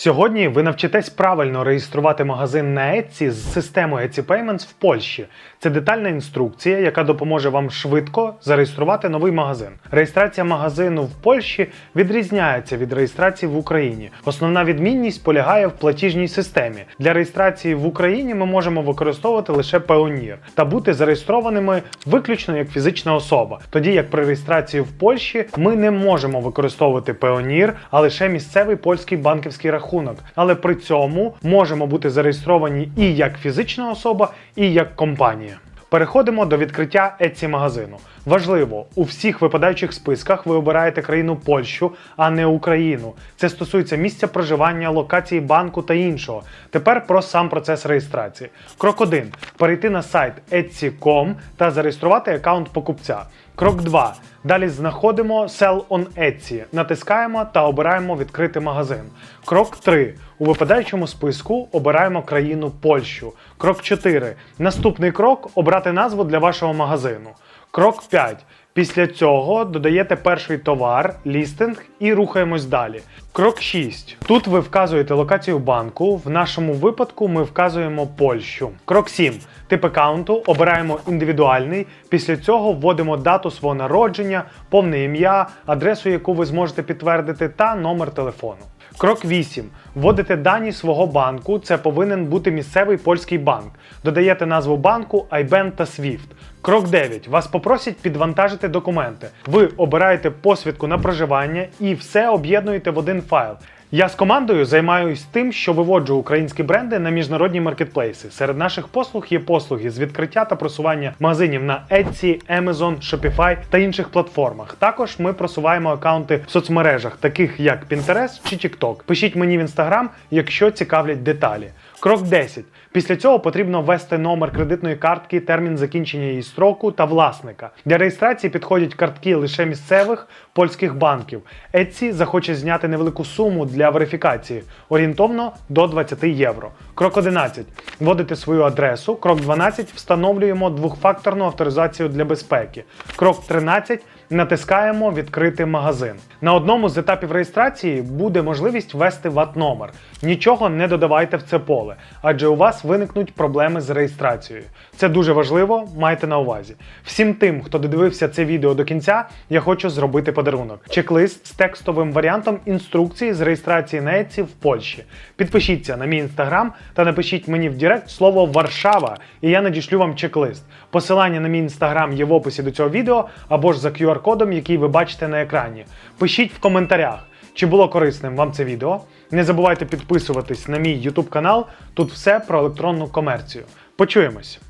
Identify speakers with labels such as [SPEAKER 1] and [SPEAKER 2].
[SPEAKER 1] Сьогодні ви навчитесь правильно реєструвати магазин на Etsy з системою Etsy Payments в Польщі. Це детальна інструкція, яка допоможе вам швидко зареєструвати новий магазин. Реєстрація магазину в Польщі відрізняється від реєстрації в Україні. Основна відмінність полягає в платіжній системі. Для реєстрації в Україні ми можемо використовувати лише Payoneer та бути зареєстрованими виключно як фізична особа. Тоді як при реєстрації в Польщі ми не можемо використовувати Payoneer, а лише місцевий польський банківський рахунок. Але при цьому можемо бути зареєстровані і як фізична особа, і як компанія. Переходимо до відкриття Etsy магазину. Важливо, у всіх випадаючих списках ви обираєте країну Польщу, а не Україну. Це стосується місця проживання, локації банку та іншого. Тепер про сам процес реєстрації. Крок 1. Перейти на сайт Etsy.com та зареєструвати аккаунт покупця. Крок 2. Далі знаходимо Sell on Etsy, натискаємо та обираємо відкрити магазин. Крок 3. У випадаючому списку обираємо країну Польщу. Крок 4. Наступний крок обрати назву для вашого магазину. Крок 5. Після цього додаєте перший товар, лістинг і рухаємось далі. Крок 6. Тут ви вказуєте локацію банку. В нашому випадку ми вказуємо Польщу. Крок 7. Тип аккаунту обираємо індивідуальний. Після цього вводимо дату свого народження, повне ім'я, адресу, яку ви зможете підтвердити, та номер телефону. Крок 8. Вводите дані свого банку. Це повинен бути місцевий польський банк. Додаєте назву банку, IBAN та SWIFT. Крок 9. Вас попросять підвантажити документи. Ви обираєте посвідку на проживання і все об'єднуєте в один файл. Я з командою займаюсь тим, що виводжу українські бренди на міжнародні маркетплейси. Серед наших послуг є послуги з відкриття та просування магазинів на Etsy, Amazon, Shopify та інших платформах. Також ми просуваємо акаунти в соцмережах, таких як Pinterest чи TikTok. Пишіть мені в Instagram, якщо цікавлять деталі. Крок 10. Після цього потрібно ввести номер кредитної картки, термін закінчення її строку та власника. Для реєстрації підходять картки лише місцевих польських банків. Etsy захоче зняти невелику суму для верифікації, орієнтовно до 20 євро. Крок 11. Вводите свою адресу. Крок 12. Встановлюємо двохфакторну авторизацію для безпеки. Крок 13. Натискаємо Відкрити магазин. На одному з етапів реєстрації буде можливість ввести ВАТ-номер. Нічого не додавайте в це поле, адже у вас виникнуть проблеми з реєстрацією. Це дуже важливо, майте на увазі. Всім тим, хто додивився це відео до кінця, я хочу зробити подарунок: чек-лист з текстовим варіантом інструкції з реєстрації на Etsy в Польщі. Підпишіться на мій інстаграм та напишіть мені в Директ слово Варшава, і я надішлю вам чек-лист. Посилання на мій інстаграм є в описі до цього відео або ж за QR-кодом, який ви бачите на екрані. Пишіть в коментарях, чи було корисним вам це відео. Не забувайте підписуватись на мій YouTube канал. Тут все про електронну комерцію. Почуємось!